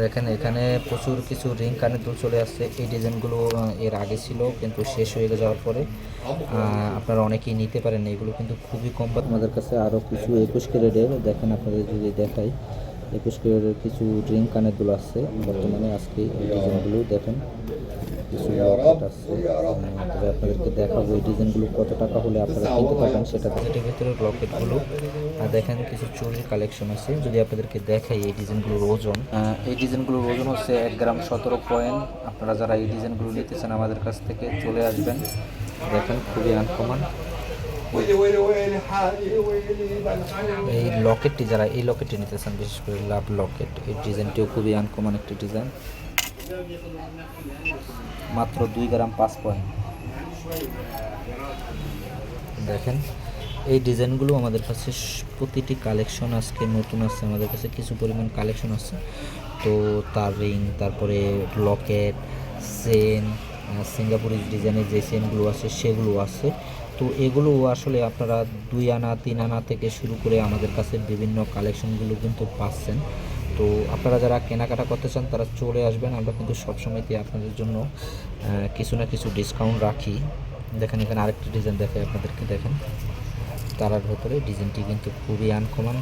দেখেন, এখানে প্রচুর কিছু রিং কানের দুল চলে আসছে। এই ডিজাইনগুলো এর আগে ছিল, কিন্তু শেষ হয়ে যাওয়ার পরে। আপনারা অনেকেই নিতে পারেন, এগুলো কিন্তু খুবই কম। আমাদের কাছে আরও কিছু একুশ ক্যারেটের, দেখেন আপনাদের যদি দেখাই, একুশ ক্যারেটের কিছু রিং কানের দুল আসছে। বর্তমানে আজকে এই ডিজাইনগুলো দেখেন। কিছু ওয়ার্কআউট আছে তবে আপনাদেরকে কত টাকা হলে আপনারা কিনতে পারবেন সেটা এটার ভিতরে ব্লকেটগুলো দেখেন কিছু চুরির কালেকশন আছে যদি আপনাদেরকে দেখাই এই ডিজাইনগুলোর ওজন এই ডিজাইনগুলোর ওজন হচ্ছে এক গ্রাম সতেরো পয়েন্ট আপনারা যারা এই ডিজাইনগুলো নিতে চান আমাদের কাছ থেকে চলে আসবেন দেখেন খুবই আনকমন এই লকেটটি যারা এই লকেটটি নিতে চান, বিশেষ করে লাভ লকেট এই ডিজাইনটিও খুবই আনকমন একটি ডিজাইন মাত্র দুই গ্রাম পাঁচ পয়েন্ট। দেখেন, এই ডিজাইনগুলো আমাদের কাছে প্রতিটি কালেকশন আজকে নতুন আসছে আমাদের কাছে কিছু পরিমাণ কালেকশন আছে। তো তার রিং, তারপরে লকেট, চেন সিঙ্গাপুরি ডিজাইনের যে চেনগুলো আছে, সেগুলো আছে। তো এগুলো আসলে আপনারা দুই আনা, তিন আনা থেকে শুরু করে আমাদের কাছে বিভিন্ন কালেকশনগুলো কিন্তু পাচ্ছেন। তো আপনারা যারা কেনাকাটা করতে চান, তারা চলে আসবেন। আমরা কিন্তু সবসময়তে আপনাদের জন্য কিছু না কিছু ডিসকাউন্ট রাখি। দেখেন, এখানে আরেকটি ডিজাইন দেখে আপনাদেরকে, দেখেন। তারার ভেতরে ডিজাইনটি কিন্তু খুবই আনকমন